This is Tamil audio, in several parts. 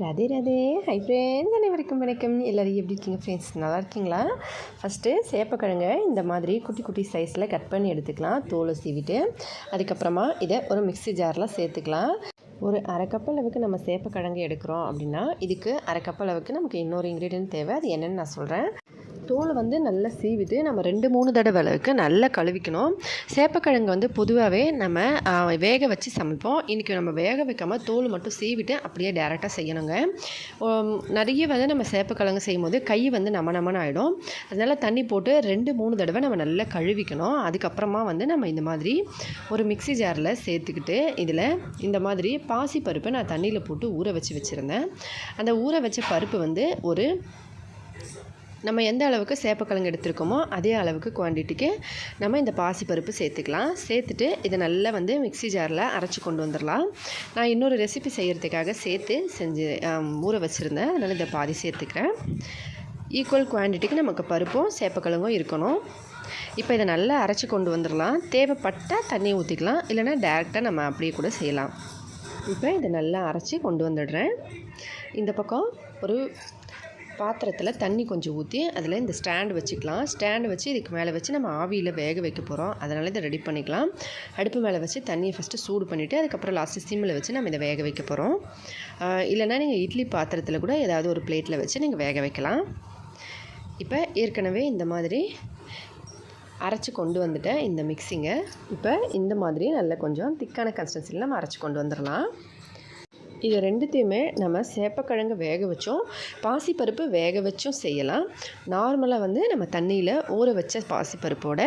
ராதே ரதே. ஹை ஃப்ரெண்ட்ஸ் அனைவருக்கும் வணக்கம். எல்லோரும் எப்படி இருக்கீங்க ஃப்ரெண்ட்ஸ் நல்லா இருக்கீங்களா? ஃபஸ்ட்டு சேப்பக்கிழங்க இந்த மாதிரி குட்டி குட்டி சைஸில் கட் பண்ணி எடுத்துக்கலாம். தோலை சீவிட்டு அதுக்கப்புறமா இதை ஒரு மிக்ஸி ஜாரில் சேர்த்துக்கலாம். ஒரு அரை கப் அளவுக்கு நம்ம சேப்பக்கிழங்கு எடுக்கிறோம் அப்படின்னா இதுக்கு அரை கப் அளவுக்கு நமக்கு இன்னொரு இன்க்ரீடியன்ட் தேவை. அது என்னென்னு நான் சொல்கிறேன் தோலை வந்து நல்லா சீவிட்டு நம்ம ரெண்டு மூணு தடவை அளவுக்கு நல்லா கழுவிக்கணும். சேப்பக்கிழங்கு வந்து பொதுவாகவே நம்ம வேக வச்சு சமைப்போம். இன்றைக்கி நம்ம வேக வைக்காமல் தோல் மட்டும் சீவிட்டு அப்படியே டேரெக்டாக செய்யணுங்க. நிறைய வந்து நம்ம சேப்பக்கிழங்கு செய்யும் போது கை வந்து நம்ம நமன்னு ஆகிடும் அதனால் தண்ணி போட்டு ரெண்டு மூணு தடவை நம்ம நல்லா கழுவிக்கணும். அதுக்கப்புறமா வந்து நம்ம இந்த மாதிரி ஒரு மிக்ஸி ஜாரில் சேர்த்துக்கிட்டு இதில் இந்த மாதிரி பாசி பருப்பை நான் தண்ணியில் போட்டு ஊற வச்சு வச்சுருந்தேன். அந்த ஊற வச்ச பருப்பு வந்து ஒரு நம்ம எந்த அளவுக்கு சேப்பக்கிழங்கு எடுத்திருக்கோமோ அதே அளவுக்கு குவான்டிட்டிக்கு நம்ம இந்த பாசிப்பருப்பு சேர்த்துக்கலாம். சேர்த்துட்டு இதை நல்லா வந்து மிக்ஸி ஜாரில் அரைச்சி கொண்டு வந்துடலாம். நான் இன்னொரு ரெசிபி செய்கிறதுக்காக சேர்த்து செஞ்சு ஊற வச்சுருந்தேன். அதனால் இதை பாதி சேர்த்துக்கிறேன். ஈக்குவல் குவான்டிட்டிக்கு நமக்கு பருப்பும் சேப்பக்கிழங்கும் இருக்கணும். இப்போ இதை நல்லா அரைச்சி கொண்டு வந்துடலாம். தேவைப்பட்டால் தண்ணி ஊற்றிக்கலாம் இல்லைன்னா டேரெக்டாக நம்ம அப்படியே கூட செய்யலாம். இப்போ இதை நல்லா அரைச்சி கொண்டு வந்துடுறேன். இந்த பக்கம் ஒரு பாத்திரத்தில் தண்ணி கொஞ்சம் ஊற்றி அதில் இந்த ஸ்டாண்டு வச்சுக்கலாம். ஸ்டாண்டு வச்சு இதுக்கு மேலே வச்சு நம்ம ஆவியில் வேக வைக்க போகிறோம் அதனால் இதை ரெடி பண்ணிக்கலாம். அடுப்பு மேலே வச்சு தண்ணியை ஃபஸ்ட்டு சூடு பண்ணிவிட்டு அதுக்கப்புறம் லாஸ்ட்டு சிம்மில் வச்சு நம்ம இதை வேக வைக்க போகிறோம் இல்லைன்னா நீங்கள் இட்லி பாத்திரத்தில் கூட ஏதாவது ஒரு பிளேட்டில் வச்சு நீங்கள் வேக வைக்கலாம். இப்போ ஏற்கனவே இந்த மாதிரி அரைச்சி கொண்டு வந்துட்டேன் இந்த மிக்ஸிங்கை இப்போ இந்த மாதிரி நல்ல கொஞ்சம் திக்கான கன்சிஸ்டன்சியில் நம்ம அரைச்சி கொண்டு வந்துடலாம் இது ரெண்டுத்தையுமே நம்ம சேப்பக்கிழங்கு வேக வச்சோம். பாசிப்பருப்பு வேக வச்சும் செய்யலாம். நார்மலாக வந்து நம்ம தண்ணியில் ஊற வச்ச பாசிப்பருப்போட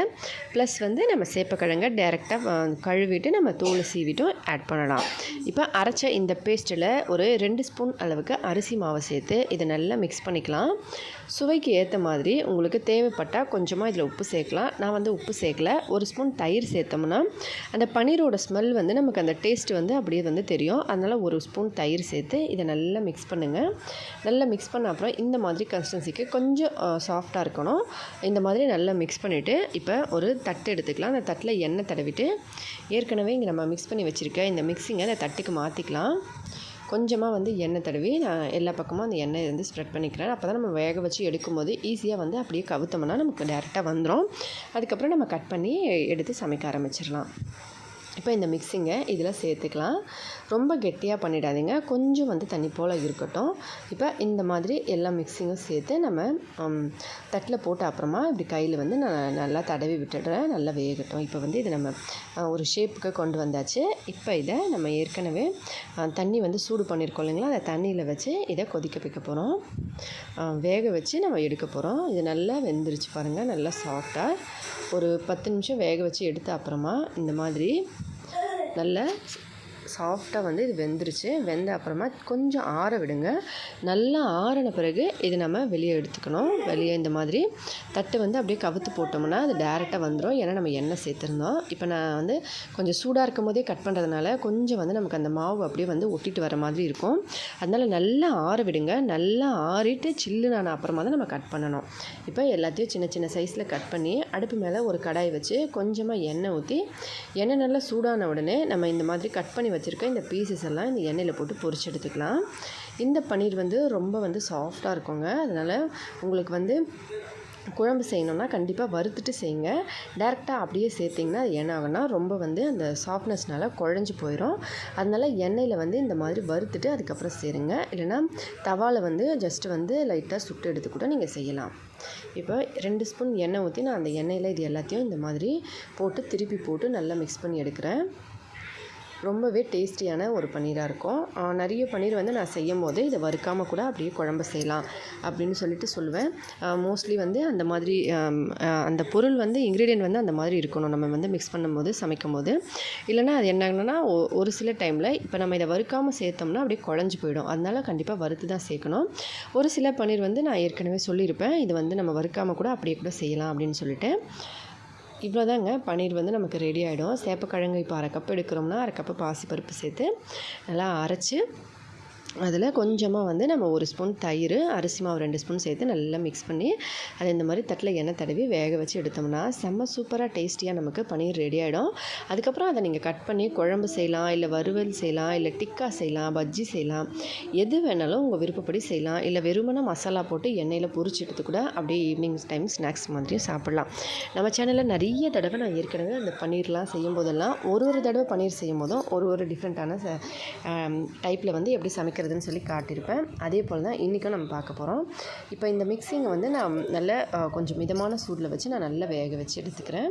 ப்ளஸ் வந்து நம்ம சேப்பக்கிழங்கை டேரெக்டாக கழுவிட்டு நம்ம தோலை சீவிட்டும் ஆட் பண்ணலாம். இப்போ அரைச்ச இந்த பேஸ்ட்டில் ஒரு ரெண்டு ஸ்பூன் அளவுக்கு அரிசி மாவை சேர்த்து இதை நல்லா மிக்ஸ் பண்ணிக்கலாம். சுவைக்கு ஏற்ற மாதிரி உங்களுக்கு தேவைப்பட்டால் கொஞ்சமாக இதில் உப்பு சேர்க்கலாம். நான் வந்து உப்பு சேர்க்கல. ஒரு ஸ்பூன் தயிர் சேர்த்தோம்னா அந்த பன்னீரோட ஸ்மெல் வந்து நமக்கு அந்த டேஸ்ட் வந்து அப்படியே வந்து தெரியும். அதனால் ஒரு ஸ்பூன் தயிர் சேர்த்து இதை நல்லா மிக்ஸ் பண்ணுங்கள் நல்லா மிக்ஸ் பண்ண அப்புறம் இந்த மாதிரி கன்சிஸ்டன்சிக்கு கொஞ்சம் சாஃப்டாக இருக்கணும். இந்த மாதிரி நல்லா மிக்ஸ் பண்ணிவிட்டு இப்போ ஒரு தட்டு எடுத்துக்கலாம். அந்த தட்டில் எண்ணெய் தடவிட்டு ஏற்கனவே இங்கே நம்ம மிக்ஸ் பண்ணி வச்சுருக்க இந்த மிக்ஸிங்கை அந்த தட்டுக்கு மாற்றிக்கலாம் கொஞ்சமாக வந்து எண்ணெய் தடவி நான் எல்லா பக்கமும் அந்த எண்ணெய் வந்து ஸ்ப்ரெட் பண்ணிக்கிறேன். அப்போ தான் நம்ம வேக வச்சு எடுக்கும்போது ஈஸியாக வந்து அப்படியே கவுத்தோம்னா நமக்கு டேரெக்டாக வந்துடும் அதுக்கப்புறம் நம்ம கட் பண்ணி எடுத்து சமைக்க ஆரம்பிச்சிடலாம். இப்போ இந்த மிக்சிங்கை இதில் சேர்த்துக்கலாம். ரொம்ப கெட்டியாக பண்ணிடாதீங்க. கொஞ்சம் வந்து தண்ணி போல் இருக்கட்டும். இப்போ இந்த மாதிரி எல்லா மிக்ஸிங்கும் சேர்த்து நம்ம தட்டில் போட்ட அப்புறமா இப்படி கையில் வந்து நான் நல்லா தடவி விட்டுடுறேன். நல்லா வேகட்டும். இப்போ வந்து இது நம்ம ஒரு ஷேப்புக்கு கொண்டு வந்தாச்சு. இப்போ இதை நம்ம ஏற்கனவே தண்ணி வந்து சூடு பண்ணியிருக்கோம் இல்லைங்களா? அந்த தண்ணியில் வச்சு இதை கொதிக்க வைக்க போகிறோம். வேக வச்சு நம்ம எடுக்க போகிறோம். இது நல்லா வெந்துருச்சு பாருங்கள் நல்லா சாஃப்டாக ஒரு பத்து நிமிஷம் வேக வச்சு எடுத்த அப்புறமா இந்த மாதிரி நல்லா சாஃப்டாக வந்து இது வெந்துருச்சு. வெந்த அப்புறமா கொஞ்சம் ஆற விடுங்க. நல்லா ஆறின பிறகு இது நம்ம வெளியே எடுத்துக்கணும். வெளியே இந்த மாதிரி தட்டு வந்து அப்படியே கவுத்து போட்டோம்னா அது டேரெக்டாக வந்துடும் ஏன்னா நம்ம எண்ணெய் சேர்த்துருந்தோம். இப்போ நான் வந்து கொஞ்சம் சூடாக இருக்கும் போதே கட் பண்ணுறதுனால கொஞ்சம் வந்து நமக்கு அந்த மாவு அப்படியே வந்து ஒட்டிட்டு வர மாதிரி இருக்கும். அதனால் நல்லா ஆற விடுங்க. நல்லா ஆறிட்டு சில்லுனான அப்புறமா தான் நம்ம கட் பண்ணணும். இப்போ எல்லாத்தையும் சின்ன சின்ன சைஸில் கட் பண்ணி அடுப்பு மேலே ஒரு கடாய் வச்சு கொஞ்சமாக எண்ணெய் ஊற்றி எண்ணெய் நல்லா சூடான உடனே நம்ம இந்த மாதிரி கட் பண்ணி வச்சுருக்க இந்த பீசஸ் எல்லாம் இந்த எண்ணெயில் போட்டு பொரிச்சு எடுத்துக்கலாம். இந்த பன்னீர் வந்து ரொம்ப வந்து சாஃப்டாக இருக்குங்க. அதனால் உங்களுக்கு வந்து குழம்பு செய்யணும்னா கண்டிப்பாக வறுத்துட்டு செய்யுங்க. டேரெக்டாக அப்படியே சேர்த்திங்கன்னா அது என்ன ஆகும்னா ரொம்ப வந்து அந்த சாஃப்ட்னஸ்னால் குழஞ்சி போயிடும் அதனால் எண்ணெயில் வந்து இந்த மாதிரி வறுத்துட்டு அதுக்கப்புறம் சேருங்க. இல்லைன்னா தவாவில் வந்து ஜஸ்ட்டு வந்து லைட்டாக சுட்டு எடுத்து கூட நீங்கள் செய்யலாம். இப்போ ரெண்டு ஸ்பூன் எண்ணெய் ஊற்றி நான் அந்த எண்ணெயில் இது எல்லாத்தையும் இந்த மாதிரி போட்டு திருப்பி போட்டு நல்லா மிக்ஸ் பண்ணி எடுக்கிறேன். ரொம்பவே டேஸ்டியான ஒரு பன்னீராக இருக்கும். நிறைய பன்னீர் வந்து நான் செய்யும் போது இதை வறுக்காமல் கூட அப்படியே குழம்பு செய்யலாம் அப்படின்னு சொல்லிட்டு சொல்லுவேன். மோஸ்ட்லி வந்து அந்த மாதிரி அந்த பொருள் வந்து இன்க்ரீடியன்ட் வந்து அந்த மாதிரி இருக்கணும். நம்ம வந்து மிக்ஸ் பண்ணும்போது சமைக்கும் போது இல்லைன்னா அது என்ன ஒரு சில டைமில் இப்போ நம்ம இதை வறுக்காமல் சேர்த்தோம்னா அப்படியே குழஞ்சி போயிடும். அதனால கண்டிப்பாக வறுத்து தான் சேர்க்கணும். ஒரு சில பன்னீர் வந்து நான் ஏற்கனவே சொல்லியிருப்பேன். இது வந்து நம்ம வறுக்காமல் கூட அப்படியே கூட செய்யலாம் அப்படின்னு சொல்லிட்டு. இவ்வளோதாங்க. பன்னீர் வந்து நமக்கு ரெடி ஆகிடும் சேப்பக்கிழங்கு இப்போ அரை கப் எடுக்கிறோம்னா அரை கப்பு பாசிப்பருப்பு சேர்த்து நல்லா அரைச்சி அதில் கொஞ்சமாக வந்து நம்ம ஒரு ஸ்பூன் தயிர் அரிசி மாவு ரெண்டு ஸ்பூன் சேர்த்து நல்லா மிக்ஸ் பண்ணி அதை இந்த மாதிரி தட்டில் எண்ணெய் தடவி வேக வச்சு எடுத்தோம்னா செம்ம சூப்பராக டேஸ்டியாக நமக்கு பன்னீர் ரெடி ஆகிடும் அதுக்கப்புறம் அதை நீங்கள் கட் பண்ணி குழம்பு செய்யலாம் இல்லை வறுவல் செய்யலாம் இல்லை டிக்கா செய்யலாம் பஜ்ஜி செய்யலாம் எது வேணாலும் உங்கள் விருப்பப்படி செய்யலாம் இல்லை வெறுமனே மசாலா போட்டு எண்ணெயில் பொரிச்சு எடுத்து கூட அப்படியே ஈவினிங் டைம் ஸ்நாக்ஸ் மாதிரியும் சாப்பிட்லாம். நம்ம சேனலில் நிறைய தடவை நான் ஏற்கனவே அந்த பன்னீர்லாம் செய்யும் போதெல்லாம் ஒரு ஒரு தடவை பன்னீர் செய்யும் போதும் ஒரு ஒரு டிஃப்ரெண்ட்டான டைப்பில் வந்து எப்படி அரைக்கிறதுன்னு சொல்லி காட்டியிருப்பேன். அதே போல் தான் இன்றைக்கும் நம்ம பார்க்க போகிறோம். இப்போ இந்த மிக்சிங்கை வந்து நான் நல்ல கொஞ்சம் மிதமான சூடில் வச்சு நான் நல்லா வேக வச்சு எடுத்துக்கிறேன்.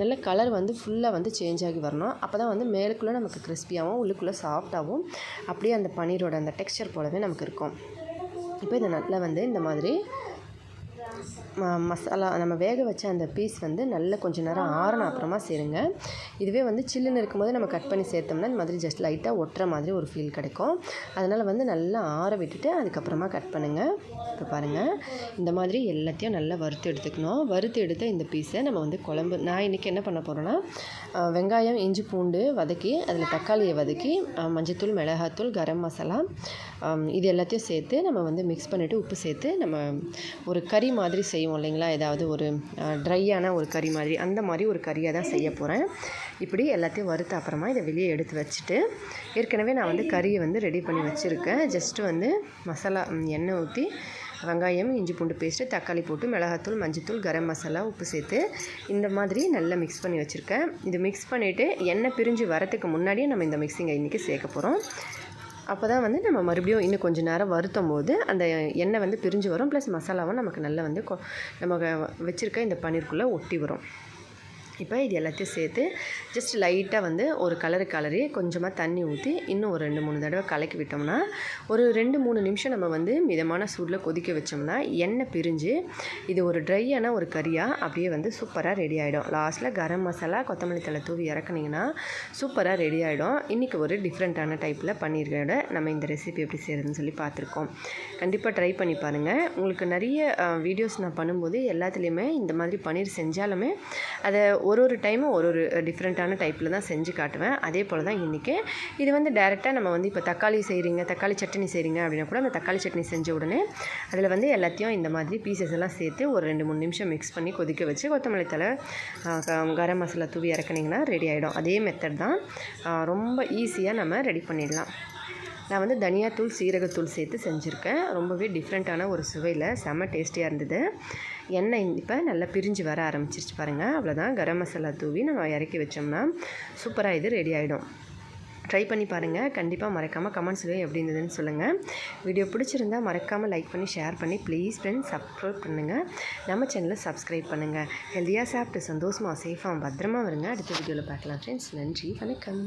நல்ல கலர் வந்து ஃபுல்லாக வந்து சேஞ்ச் ஆகி வரணும். அப்போ தான் வந்து மேலுக்குள்ளே நமக்கு கிறிஸ்பியாகவும் உள்ளுக்குள்ளே சாஃப்டாகவும் அப்படியே அந்த பன்னீரோட அந்த டெக்ஸ்சர் போலவே நமக்கு இருக்கும். இப்போ இதை நல்லா வந்து இந்த மாதிரி மசாலா நம்ம வேக வச்ச அந்த பீஸ் வந்து நல்லா கொஞ்ச நேரம் ஆறின அப்புறமா சேருங்க. இதுவே வந்து சில்லுன்னு இருக்கும்போது நம்ம கட் பண்ணி சேர்த்தோம்னா இந்த மாதிரி ஜஸ்ட் லைட்டாக ஒட்டுற மாதிரி ஒரு ஃபீல் கிடைக்கும். அதனால் வந்து நல்லா ஆற விட்டுட்டு அதுக்கப்புறமா கட் பண்ணுங்கள் இப்போ பாருங்கள் இந்த மாதிரி எல்லாத்தையும் நல்லா வறுத்து எடுத்துக்கணும். வறுத்து எடுத்த இந்த பீஸை நம்ம வந்து குழம்பு நான் இன்றைக்கி என்ன பண்ண போகிறேன்னா வெங்காயம் இஞ்சி பூண்டு வதக்கி அதில் தக்காளியை வதக்கி மஞ்சத்தூள் மிளகாத்தூள் கரம் மசாலா இது எல்லாத்தையும் சேர்த்து நம்ம வந்து மிக்ஸ் பண்ணிவிட்டு உப்பு சேர்த்து நம்ம ஒரு கறி மாதிரி மாதிரி செய்வோம் இல்லைங்களா? ஏதாவது ஒரு ட்ரையான ஒரு கறி மாதிரி அந்த மாதிரி ஒரு கறியாக தான் செய்ய போகிறேன் இப்படி எல்லாத்தையும் வறுத்த அப்புறமா இதை வெளியே எடுத்து வச்சுட்டு ஏற்கனவே நான் வந்து கறியை வந்து ரெடி பண்ணி வச்சுருக்கேன். ஜஸ்ட்டு வந்து மசாலா எண்ணெய் ஊற்றி வெங்காயம் இஞ்சி பூண்டு பேஸ்ட்டு தக்காளி போட்டு மிளகாத்தூள் மஞ்சத்தூள் கரம் மசாலா உப்பு சேர்த்து இந்த மாதிரி நல்லா மிக்ஸ் பண்ணி வச்சுருக்கேன். இது மிக்ஸ் பண்ணிவிட்டு எண்ணெய் பிரிஞ்சு வரத்துக்கு முன்னாடியே நம்ம இந்த மிக்சிங்கை இன்றைக்கி சேர்க்க போகிறோம் அப்போ தான் வந்து நம்ம மறுபடியும் இன்னும் கொஞ்சம் நேரம் வருத்தும் போது அந்த எண்ணெய் வந்து பிரிஞ்சு வரும். ப்ளஸ் மசாலாவும் நமக்கு நல்லா வந்து கொ- நம்ம வச்சுருக்க இந்த பன்னீருக்குள்ளே ஒட்டி வரும். இப்போ இது எல்லாத்தையும் சேர்த்து ஜஸ்ட் லைட்டாக வந்து ஒரு கலரு கலரி கொஞ்சமாக தண்ணி ஊற்றி இன்னும் ஒரு ரெண்டு மூணு தடவை கலக்கி விட்டோம்னா ஒரு ரெண்டு மூணு நிமிஷம் நம்ம வந்து மிதமான சூடில் கொதிக்க வச்சோம்னா எண்ணெய் பிரிஞ்சு இது ஒரு ட்ரையான ஒரு கறியாக அப்படியே வந்து சூப்பராக ரெடி ஆகிடும் லாஸ்ட்டில் கரம் மசாலா கொத்தமல்லி தழை தூவி இறக்குனீங்கன்னா சூப்பராக ரெடி ஆகிடும் இன்றைக்கி ஒரு டிஃப்ரெண்ட்டான டைப்பில் பன்னீரோட நம்ம இந்த ரெசிபி எப்படி செய்கிறதுன்னு சொல்லி பார்த்துருக்கோம். கண்டிப்பாக ட்ரை பண்ணி பாருங்கள் உங்களுக்கு நிறைய வீடியோஸ் நான் பண்ணும்போது எல்லாத்துலேயுமே இந்த மாதிரி பன்னீர் செஞ்சாலுமே அதை ஒரு ஒரு டைமும் ஒரு ஒரு டிஃப்ரெண்ட்டான டைப்பில் தான் செஞ்சு காட்டுவேன். அதே போல் தான் இன்றைக்கி இது வந்து டேரெக்டாக நம்ம வந்து இப்போ தக்காளி செய்கிறீங்க தக்காளி சட்னி செய்கிறீங்க அப்படின்னா கூட அந்த தக்காளி சட்னி செஞ்ச உடனே அதில் வந்து எல்லாத்தையும் இந்த மாதிரி பீசஸ் எல்லாம் சேர்த்து ஒரு ரெண்டு மூணு நிமிஷம் மிக்ஸ் பண்ணி கொதிக்க வச்சு கொத்தமல்லி தழை கரம் மசாலா தூவி இறக்குனீங்கன்னா ரெடி ஆகிடும் அதே மெத்தட் தான் ரொம்ப ஈஸியாக நம்ம ரெடி பண்ணிடலாம். நான் வந்து தனியாத்தூள் சீரகத்தூள் சேர்த்து செஞ்சுருக்கேன். ரொம்பவே டிஃப்ரெண்ட்டான ஒரு சுவையில் செம்ம டேஸ்டியாக இருந்தது. எண்ணெய் இப்போ நல்லா பிரிஞ்சு வர ஆரம்பிச்சிருச்சு பாருங்கள் அவ்வளோதான் கரம் மசாலா தூவி நம்ம இறக்கி வச்சோம்னா சூப்பராக இது ரெடி ஆகிடும் ட்ரை பண்ணி பாருங்கள் கண்டிப்பாக மறக்காமல் கமெண்ட்ஸ்லேயும் எப்படி இருந்ததுன்னு சொல்லுங்கள் வீடியோ பிடிச்சிருந்தா மறக்காமல் லைக் பண்ணி ஷேர் பண்ணி ப்ளீஸ் ஃப்ரெண்ட்ஸ் சப்ஸ்கிரைப் பண்ணுங்கள் நம்ம சேனலை சப்ஸ்கிரைப் பண்ணுங்கள் ஹெல்த்தியாக சாப்பிட்டு சந்தோஷமாக சேஃபாக பத்திரமா வருங்க அடுத்த வீடியோவில் பார்க்கலாம். ஃப்ரெண்ட்ஸ் நன்றி. வணக்கம்.